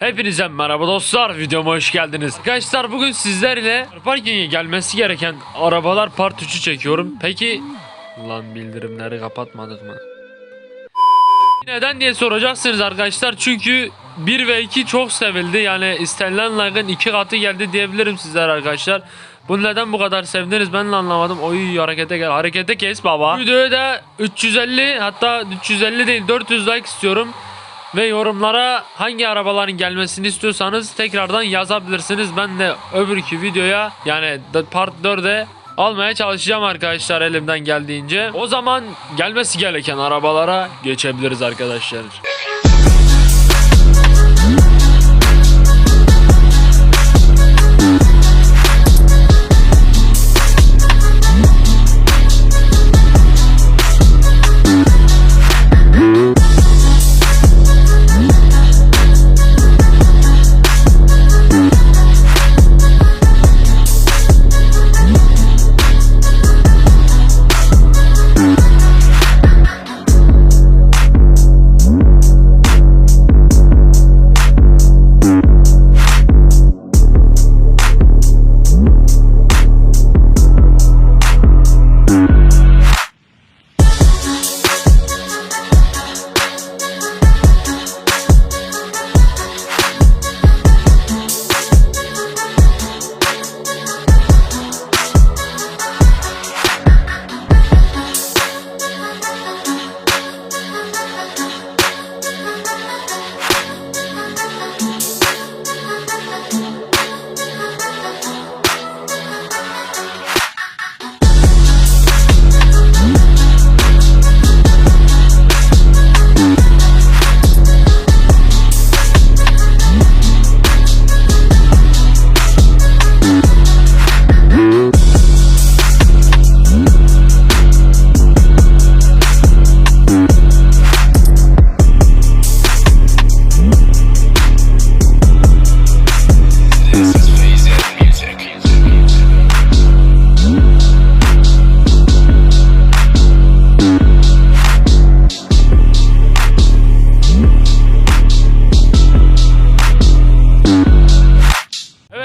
Hepinize merhaba dostlar videoma hoş geldiniz. Arkadaşlar bugün sizlerle parkinge gelmesi gereken arabalar part 3'ü çekiyorum. Peki lan bildirimleri kapatmadık mı? Neden diye soracaksınız arkadaşlar çünkü 1 ve 2 çok sevildi yani istenilen like'ın 2 katı geldi diyebilirim sizler arkadaşlar. Bu neden bu kadar sevdiniz ben de anlamadım. Oy harekete gel. Harekete kes baba. Videoya da 350 hatta 350 değil 400 like istiyorum. Ve yorumlara hangi arabaların gelmesini istiyorsanız tekrardan yazabilirsiniz. Ben de öbürkü videoya yani part 4'e almaya çalışacağım arkadaşlar elimden geldiğince. O zaman gelmesi gereken arabalara geçebiliriz arkadaşlar.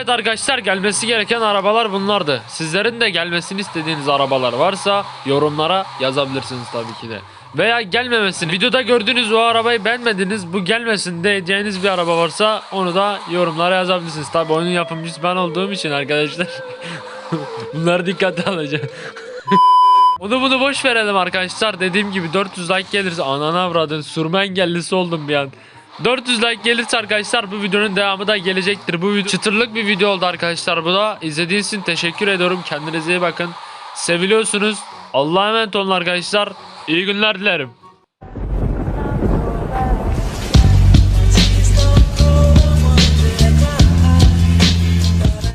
Evet arkadaşlar gelmesi gereken arabalar bunlardı. Sizlerin de gelmesini istediğiniz arabalar varsa yorumlara yazabilirsiniz tabii ki de. Veya gelmemesini videoda gördüğünüz o arabayı beğenmediniz bu gelmesin diyeceğiniz bir araba varsa onu da yorumlara yazabilirsiniz. Tabii oyunun yapımcısı ben olduğum için arkadaşlar bunları dikkate alacağım. Onu bunu boş verelim arkadaşlar. Dediğim gibi 400 like gelirse anana avradın sürme engellisi oldum bir an. 400 like gelirse arkadaşlar bu videonun devamı da gelecektir. Bu video çıtırlık bir video oldu arkadaşlar bu da. İzlediğiniz için teşekkür ediyorum. Kendinize iyi bakın. Seviliyorsunuz. Allah'a emanet olun arkadaşlar. İyi günler dilerim.